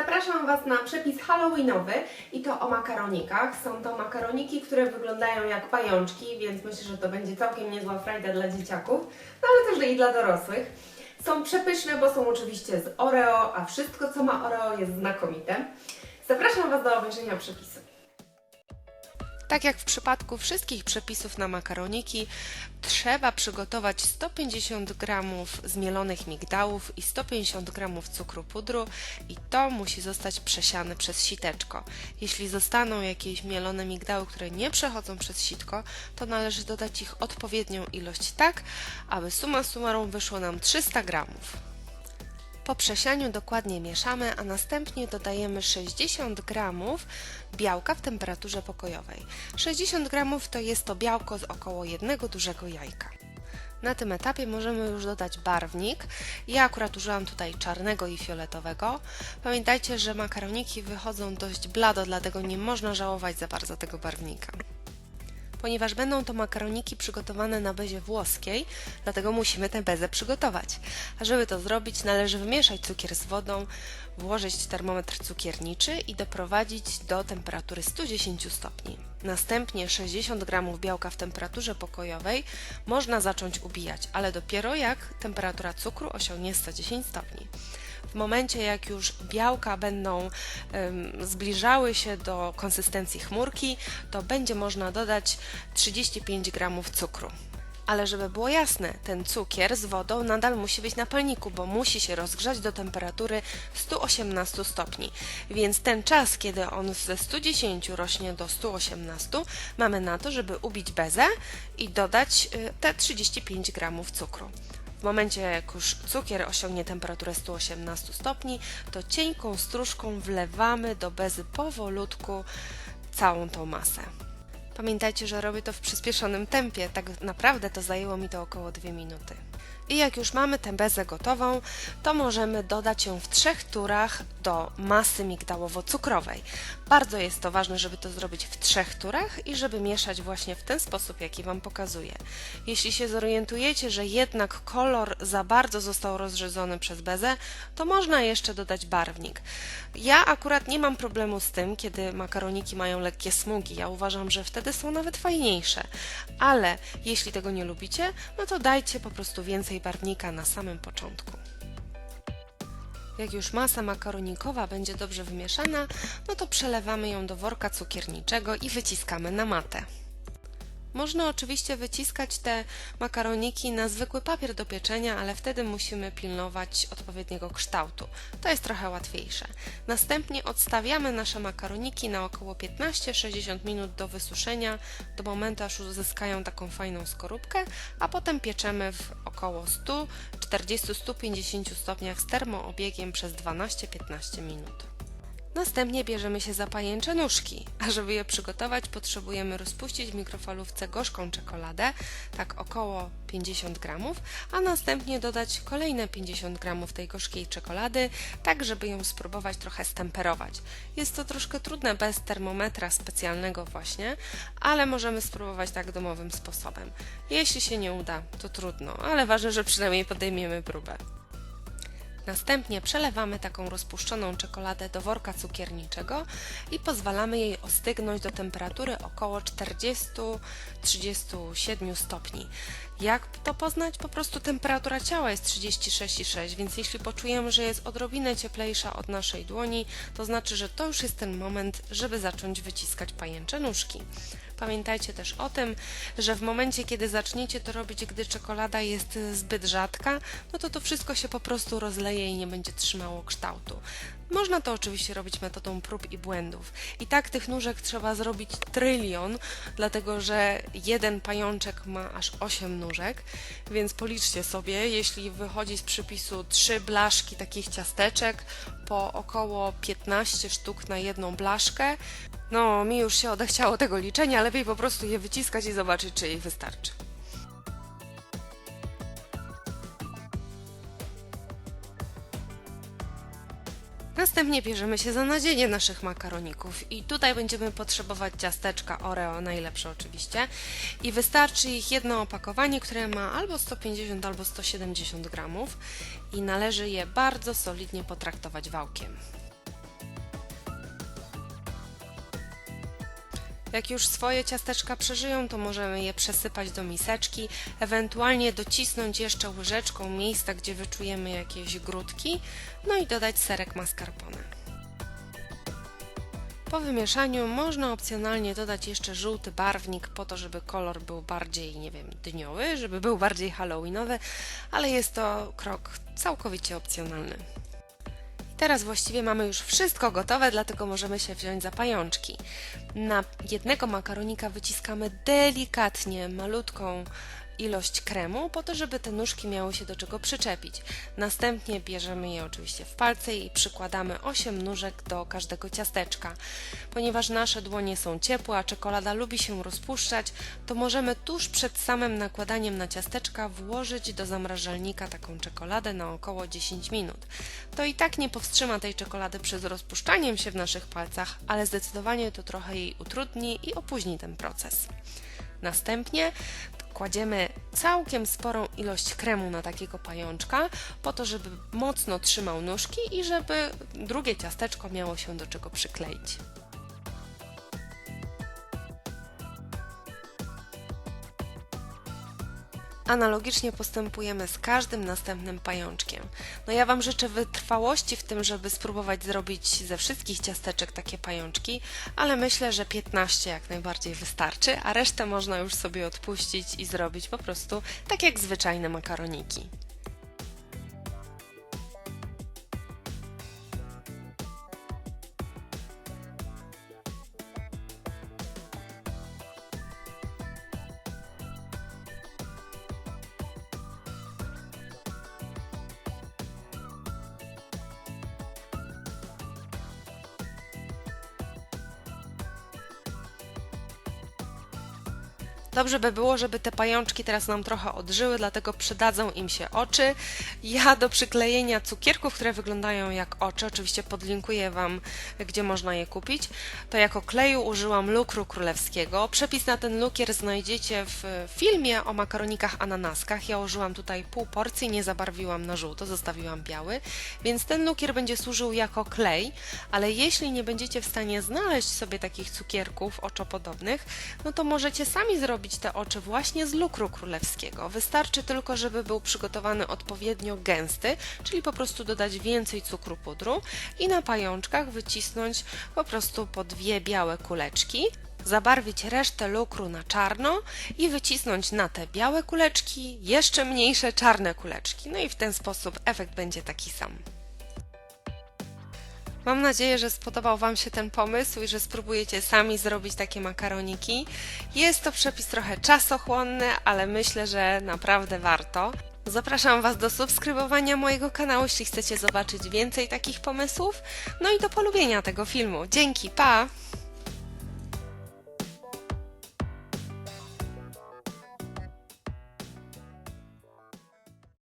zapraszam Was na przepis halloweenowy i to o makaronikach. Są to makaroniki, które wyglądają jak pajączki, więc myślę, że to będzie całkiem niezła frajda dla dzieciaków, no ale też i dla dorosłych. Są przepyszne, bo są oczywiście z Oreo, a wszystko co ma Oreo jest znakomite. Zapraszam Was do obejrzenia przepisu. Tak jak w przypadku wszystkich przepisów na makaroniki, trzeba przygotować 150 g zmielonych migdałów i 150 g cukru pudru i to musi zostać przesiane przez siteczko. Jeśli zostaną jakieś mielone migdały, które nie przechodzą przez sitko, to należy dodać ich odpowiednią ilość tak, aby summa summarum wyszło nam 300 gramów. Po przesianiu dokładnie mieszamy, a następnie dodajemy 60 g białka w temperaturze pokojowej. 60 g to jest to białko z około jednego dużego jajka. Na tym etapie możemy już dodać barwnik. Ja akurat użyłam tutaj czarnego i fioletowego. Pamiętajcie, że makaroniki wychodzą dość blado, dlatego nie można żałować za bardzo tego barwnika ponieważ będą to makaroniki przygotowane na bezie włoskiej, dlatego musimy tę bezę przygotować. A żeby to zrobić, należy wymieszać cukier z wodą, włożyć termometr cukierniczy i doprowadzić do temperatury 110 stopni. Następnie 60 g białka w temperaturze pokojowej można zacząć ubijać, ale dopiero jak temperatura cukru osiągnie 110 stopni. W momencie, jak już białka będą zbliżały się do konsystencji chmurki, to będzie można dodać 35 g cukru. Ale żeby było jasne, ten cukier z wodą nadal musi być na palniku, bo musi się rozgrzać do temperatury 118 stopni. Więc ten czas, kiedy on ze 110 rośnie do 118, mamy na to, żeby ubić bezę i dodać y, te 35 g cukru. W momencie, jak już cukier osiągnie temperaturę 118 stopni, to cienką stróżką wlewamy do bezy powolutku całą tą masę. Pamiętajcie, że robię to w przyspieszonym tempie, tak naprawdę to zajęło mi to około 2 minuty. I jak już mamy tę bezę gotową, to możemy dodać ją w trzech turach do masy migdałowo-cukrowej. Bardzo jest to ważne, żeby to zrobić w trzech turach i żeby mieszać właśnie w ten sposób, jaki Wam pokazuję. Jeśli się zorientujecie, że jednak kolor za bardzo został rozrzedzony przez bezę, to można jeszcze dodać barwnik. Ja akurat nie mam problemu z tym, kiedy makaroniki mają lekkie smugi. Ja uważam, że wtedy są nawet fajniejsze. Ale jeśli tego nie lubicie, no to dajcie po prostu więcej barwnika na samym początku. Jak już masa makaronikowa będzie dobrze wymieszana, no to przelewamy ją do worka cukierniczego i wyciskamy na matę. Można oczywiście wyciskać te makaroniki na zwykły papier do pieczenia, ale wtedy musimy pilnować odpowiedniego kształtu. To jest trochę łatwiejsze. Następnie odstawiamy nasze makaroniki na około 15-60 minut do wysuszenia, do momentu aż uzyskają taką fajną skorupkę, a potem pieczemy w około 140-150 stopniach z termoobiegiem przez 12-15 minut. Następnie bierzemy się za pajęcze nóżki, a żeby je przygotować potrzebujemy rozpuścić w mikrofalówce gorzką czekoladę, tak około 50 gramów, a następnie dodać kolejne 50 gramów tej gorzkiej czekolady, tak żeby ją spróbować trochę stemperować. Jest to troszkę trudne bez termometra specjalnego właśnie, ale możemy spróbować tak domowym sposobem. Jeśli się nie uda, to trudno, ale ważne, że przynajmniej podejmiemy próbę. Następnie przelewamy taką rozpuszczoną czekoladę do worka cukierniczego i pozwalamy jej ostygnąć do temperatury około 40-37 stopni. Jak to poznać? Po prostu temperatura ciała jest 36,6, więc jeśli poczujemy, że jest odrobinę cieplejsza od naszej dłoni, to znaczy, że to już jest ten moment, żeby zacząć wyciskać pajęcze nóżki. Pamiętajcie też o tym, że w momencie, kiedy zaczniecie to robić, gdy czekolada jest zbyt rzadka, no to to wszystko się po prostu rozleje i nie będzie trzymało kształtu. Można to oczywiście robić metodą prób i błędów. I tak tych nóżek trzeba zrobić trylion, dlatego że jeden pajączek ma aż 8 nóżek, więc policzcie sobie, jeśli wychodzi z przypisu 3 blaszki takich ciasteczek po około 15 sztuk na jedną blaszkę, no mi już się odechciało tego liczenia, lepiej po prostu je wyciskać i zobaczyć, czy jej wystarczy. Następnie bierzemy się za nadzienie naszych makaroników i tutaj będziemy potrzebować ciasteczka Oreo, najlepsze oczywiście i wystarczy ich jedno opakowanie, które ma albo 150 albo 170 gramów i należy je bardzo solidnie potraktować wałkiem. Jak już swoje ciasteczka przeżyją, to możemy je przesypać do miseczki, ewentualnie docisnąć jeszcze łyżeczką miejsca, gdzie wyczujemy jakieś grudki, no i dodać serek mascarpone. Po wymieszaniu można opcjonalnie dodać jeszcze żółty barwnik po to, żeby kolor był bardziej, nie wiem, dniowy, żeby był bardziej halloweenowy, ale jest to krok całkowicie opcjonalny. Teraz właściwie mamy już wszystko gotowe, dlatego możemy się wziąć za pajączki. Na jednego makaronika wyciskamy delikatnie malutką ilość kremu, po to, żeby te nóżki miały się do czego przyczepić. Następnie bierzemy je oczywiście w palce i przykładamy 8 nóżek do każdego ciasteczka. Ponieważ nasze dłonie są ciepłe, a czekolada lubi się rozpuszczać, to możemy tuż przed samym nakładaniem na ciasteczka włożyć do zamrażalnika taką czekoladę na około 10 minut. To i tak nie powstrzyma tej czekolady przed rozpuszczaniem się w naszych palcach, ale zdecydowanie to trochę jej utrudni i opóźni ten proces. Następnie kładziemy całkiem sporą ilość kremu na takiego pajączka, po to, żeby mocno trzymał nóżki i żeby drugie ciasteczko miało się do czego przykleić. Analogicznie postępujemy z każdym następnym pajączkiem. No ja Wam życzę wytrwałości w tym, żeby spróbować zrobić ze wszystkich ciasteczek takie pajączki, ale myślę, że 15 jak najbardziej wystarczy, a resztę można już sobie odpuścić i zrobić po prostu tak jak zwyczajne makaroniki. Dobrze by było, żeby te pajączki teraz nam trochę odżyły, dlatego przydadzą im się oczy. Ja do przyklejenia cukierków, które wyglądają jak oczy, oczywiście podlinkuję Wam, gdzie można je kupić, to jako kleju użyłam lukru królewskiego. Przepis na ten lukier znajdziecie w filmie o makaronikach ananaskach. Ja użyłam tutaj pół porcji, nie zabarwiłam na żółto, zostawiłam biały, więc ten lukier będzie służył jako klej, ale jeśli nie będziecie w stanie znaleźć sobie takich cukierków oczopodobnych, no to możecie sami zrobić te oczy właśnie z lukru królewskiego. Wystarczy tylko, żeby był przygotowany odpowiednio gęsty, czyli po prostu dodać więcej cukru pudru i na pajączkach wycisnąć po prostu po dwie białe kuleczki. Zabarwić resztę lukru na czarno i wycisnąć na te białe kuleczki jeszcze mniejsze czarne kuleczki. No i w ten sposób efekt będzie taki sam. Mam nadzieję, że spodobał Wam się ten pomysł i że spróbujecie sami zrobić takie makaroniki. Jest to przepis trochę czasochłonny, ale myślę, że naprawdę warto. Zapraszam Was do subskrybowania mojego kanału, jeśli chcecie zobaczyć więcej takich pomysłów, no i do polubienia tego filmu. Dzięki, pa!